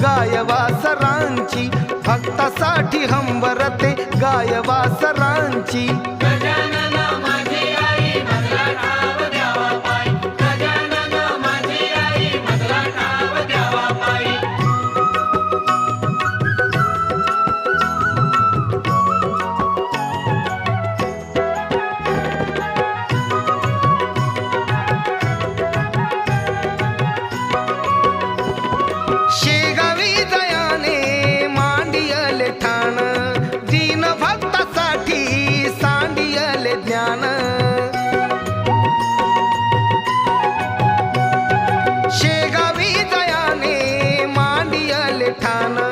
गायवासरांची भक्तासाठी हंबरते गायवासरांची ঠানা